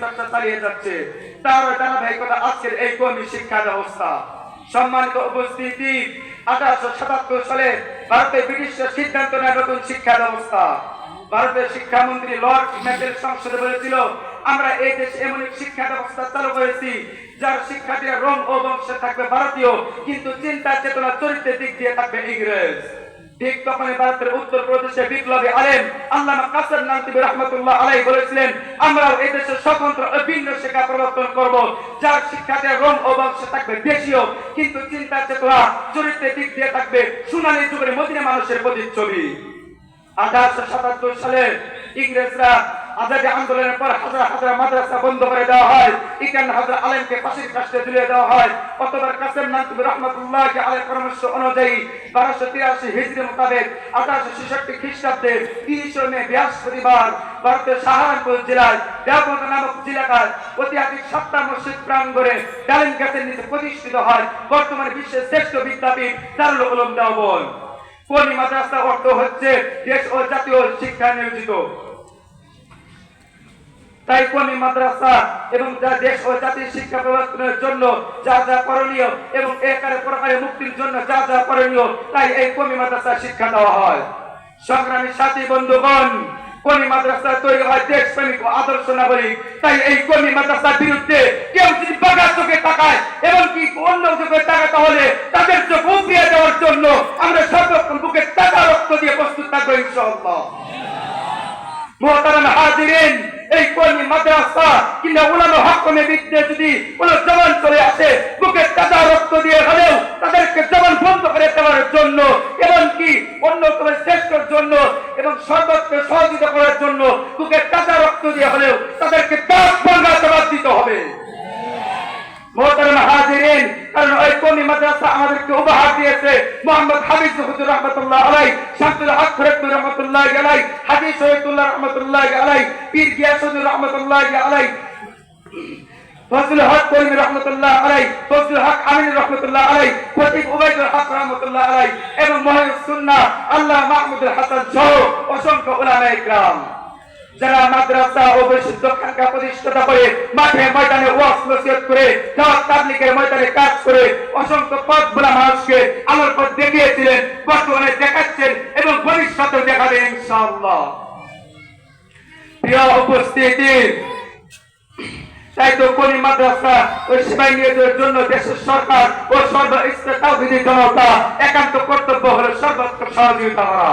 চর্চা চালিয়ে যাচ্ছে। তার এই শিক্ষা ব্যবস্থা। সম্মানিত আঠারোশো সাতাত্তর সালে ভারতে সিদ্ধান্ত নেয় নতুন শিক্ষা ব্যবস্থা। ভারতের শিক্ষামন্ত্রী লর্ড ম্যাকেল সংসদে বলেছিল, আমরা এই দেশে এমন এক শিক্ষা ব্যবস্থা চালু করেছি, যার শিক্ষার্থীরা রং ও বংশে থাকবে ভারতীয়, কিন্তু চিন্তা চেতনা চরিত্রের দিক দিয়ে থাকবে ইংরেজ। ঠিক তখনই ভারতের উত্তর প্রদেশে বিপ্লবী রহমতুল্লাহ আলাই বলেছিলেন, আমরাও এই দেশে স্বতন্ত্র শিক্ষা প্রবর্তন করব, যার শিক্ষাতে রং ও বংশে থাকবে দেশীয়, কিন্তু চিন্তা চেতনা চরিত্রের দিক দিয়ে থাকবে যুগের মদিনা মানুষের প্রতিচ্ছবি। আঠারোশো সাতাত্তর সালে ইংরেজরা আন্দোলনের পর হাজার হাজার মাদ্রাসা বন্ধ করে দেওয়া হয়। হাজার আলেমকে কাছে ঝুলিয়ে দেওয়া হয়। অতবার কাসেম নানতুবি রহমতুল্লাহ আলের পরামর্শ অনুযায়ী বারোশো তিরাশি হিজরি মোতাবেক আঠারোশো ছেষট্টি খ্রিস্টাব্দে তিরিশে মে বৃহস্পতিবার ভারতের সাহারানপুর জেলায় দেওবন্দ নামক জেলাকার ঐতিহাসিক সপ্তাহ মসজিদ প্রাঙ্গণে ডালিম নিচে প্রতিষ্ঠিত হয়। বর্তমানে বিশ্বের শ্রেষ্ঠ বিদ্যাপীঠ দারুল উলুম দেওবন্দ। কোন মাদ্রাসা অর্থ হচ্ছে? দেশ ও জাতীয় শিক্ষা নিয়োজিত। তাই কোন মাদ্রাসা এবং যা দেশ ও জাতির শিক্ষা প্রবর্তনের জন্য যা যা করণীয় এবং একারে পরকারে মুক্তির জন্য যা যা করণীয়, তাই এই কমি মাদ্রাসা শিক্ষা দেওয়া হয়? সংগ্রামী সাথী বন্ধুগণ কমি মাদ্রাসা তৈরি হয় দেশ প্রেমিক ও আদর্শ নাগরিক? তাই এই কমি মাদ্রাসার বিরুদ্ধে কেউ যদি বাগা চোখে তাকায় এবং কি অন্য চোখে তাকাতে হলে তাদের চোখ উপড়িয়ে দেওয়ার জন্য ইনশাআল্লাহ। মোহতারাম হাজিরিন, এই কর্মী মাদ্রাসা জন্য এবং সহযোগিতা করার জন্য বুকে তাজা রক্ত দিয়ে হলেও তাদেরকে দাঁত ভাঙ্গা দিতে হবে মোহতারাম হাজিরিন কারণ ওই কমি মাদ্রাসা আমাদেরকে উপহার দিয়েছে। মোহাম্মদ হাবিজ হুজুর রহমতুল্লাহ আলাই শামসুল হক ফরিদুর রহমতুল্লাহ আলাই হাজি শহীদুল্লাহ রহমতুল্লাহ আলাই পীর গিয়াসুদ্দুর রহমতুল্লাহ আলাই ফজল হক করিম রহমতুল্লাহ আলাই ফজল হক আমিন রহমতুল্লাহ আলাই ফতিব উবাইদুল হক রহমতুল্লাহ আলাই এবং মহিউস সুন্নাহ আল্লাহ মাহমুদুল হাসান সহ অসংখ্য উলামা ইকরাম। যারা মাদ্রাসা ও বিশুদ্ধ খানকা প্রতিষ্ঠাতা করে, মাঠে ময়দানে ওয়াজ নসিহত করে দাওয়াত তাবলীগের ময়দানে কাজ করে, অসংখ্য পথ ভোলা মানুষকে আলোর পথ দেখিয়েছিলেন, বর্তমানে দেখাচ্ছেন এবং ভবিষ্যতে দেখাবেন ইনশাআল্লাহ। প্রিয় উপস্থিতি, তাই তো কোন মাদ্রাসা ও সেবাই জন্য দেশের সরকার ও সর্বস্তর তাওহীদি জনতা একান্ত কর্তব্য হলো সর্বত্র সহযোগিতা করা।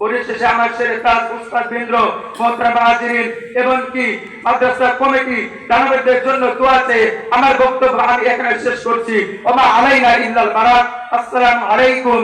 পরিশেষে আমার ছেলে তাজ উস্তাদ বিন্দ্র মোহতারাম হাজিরিন এবং কি মাদ্রাসা কমিটি দানবদের জন্য দোয়াতে আমার বক্তব্য আমি এখানে শেষ করছি। ওমা আলাইনা ইল্লাল মারাক আসসালামু আলাইকুম।